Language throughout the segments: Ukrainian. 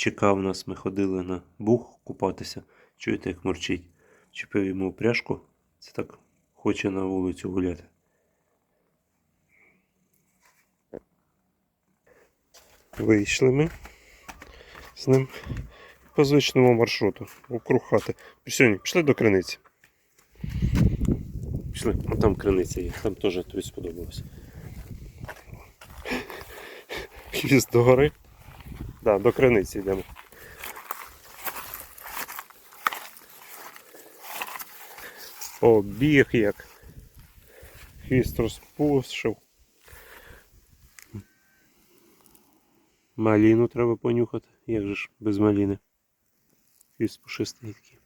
чекав нас, ми ходили на бух купатися. Чуєте, як мурчить. Чіпив йому пряжку. Це так хоче на вулицю гуляти. Вийшли ми з ним по звичному маршруту, округ хати. Сьогодні пішли до криниці. Пішли, а там криниця є, там теж тобі сподобалось. Хвіст до. Да, до криниці йдемо. О, біг як. Хвіст розпушив. Маліну треба понюхати. Як же ж без маліни? Хвіст пушистий такий.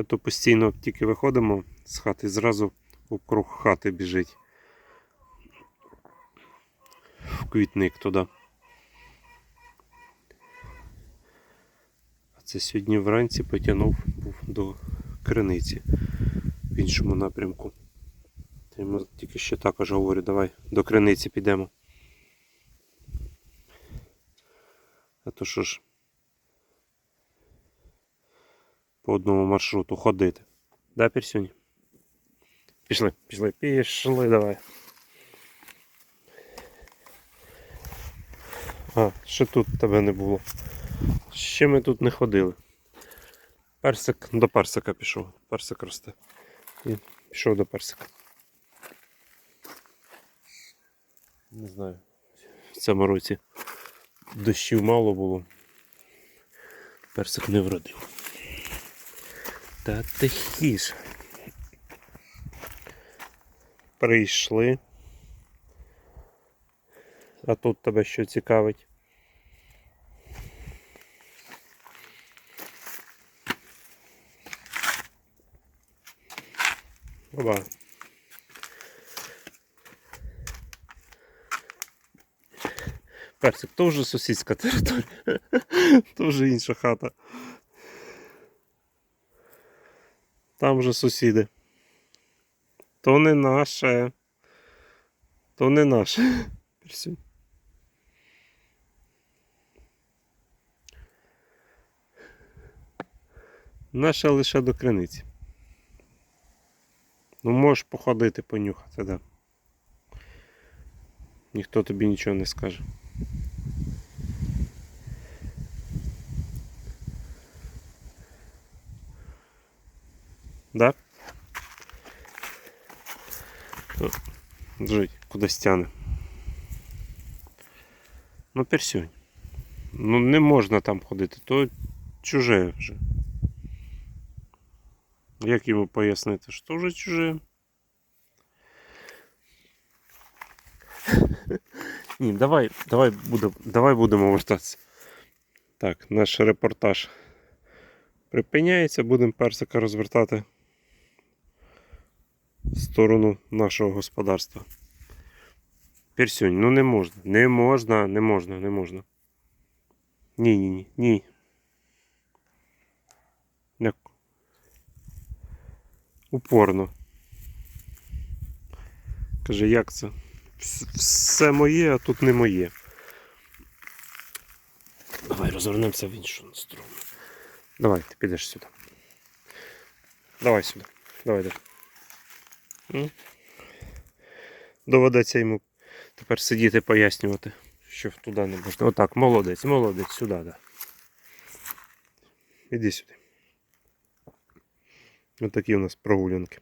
А то постійно тільки виходимо з хати, зразу округ хати біжить. В квітник туди. А це сьогодні вранці потягнув був до криниці в іншому напрямку. Та йому тільки ще також говорю, давай до криниці підемо. А то що ж по одному маршруту ходити. Да, Пірсюнь? Пішли, пішли, пішли, давай. А, ще тут тебе не було. Ще ми тут не ходили. Персик до персика пішов. Персик росте. І пішов до персика. Не знаю. В цьому році дощів мало було. Персик не вродив. Та тихіше. Прийшли. А тут тебе що цікавить? Оба. Персик, то вже сусідська територія, то вже інша хата. Там вже сусіди. То не наше. То не наше. Наше лише до криниці. Ну можеш походити, понюхати, да. Ніхто тобі нічого не скаже. Да? Жить, кудись тяне. Ну, персюнь. Ну не можна там ходити, то чуже вже. Як йому пояснити, що вже чуже? Ні, давай, давай, буде, давай будемо вертатися. Так, наш репортаж припиняється, будемо персика розвертати в сторону нашого господарства. Персюнь, ну не можна, не можна, не можна, не можна. Ні, ні, ні, ні. Як? Упорно. Каже, як це? Все моє, а тут не моє. Давай розвернемося в іншу сторону. Давай, ти підеш сюди. Давай сюди. Давай, давай. М? Доведеться йому тепер сидіти пояснювати, що туди не можна. Отак, молодець, молодець, сюди, да. Іди сюди. Ось такі у нас прогулянки.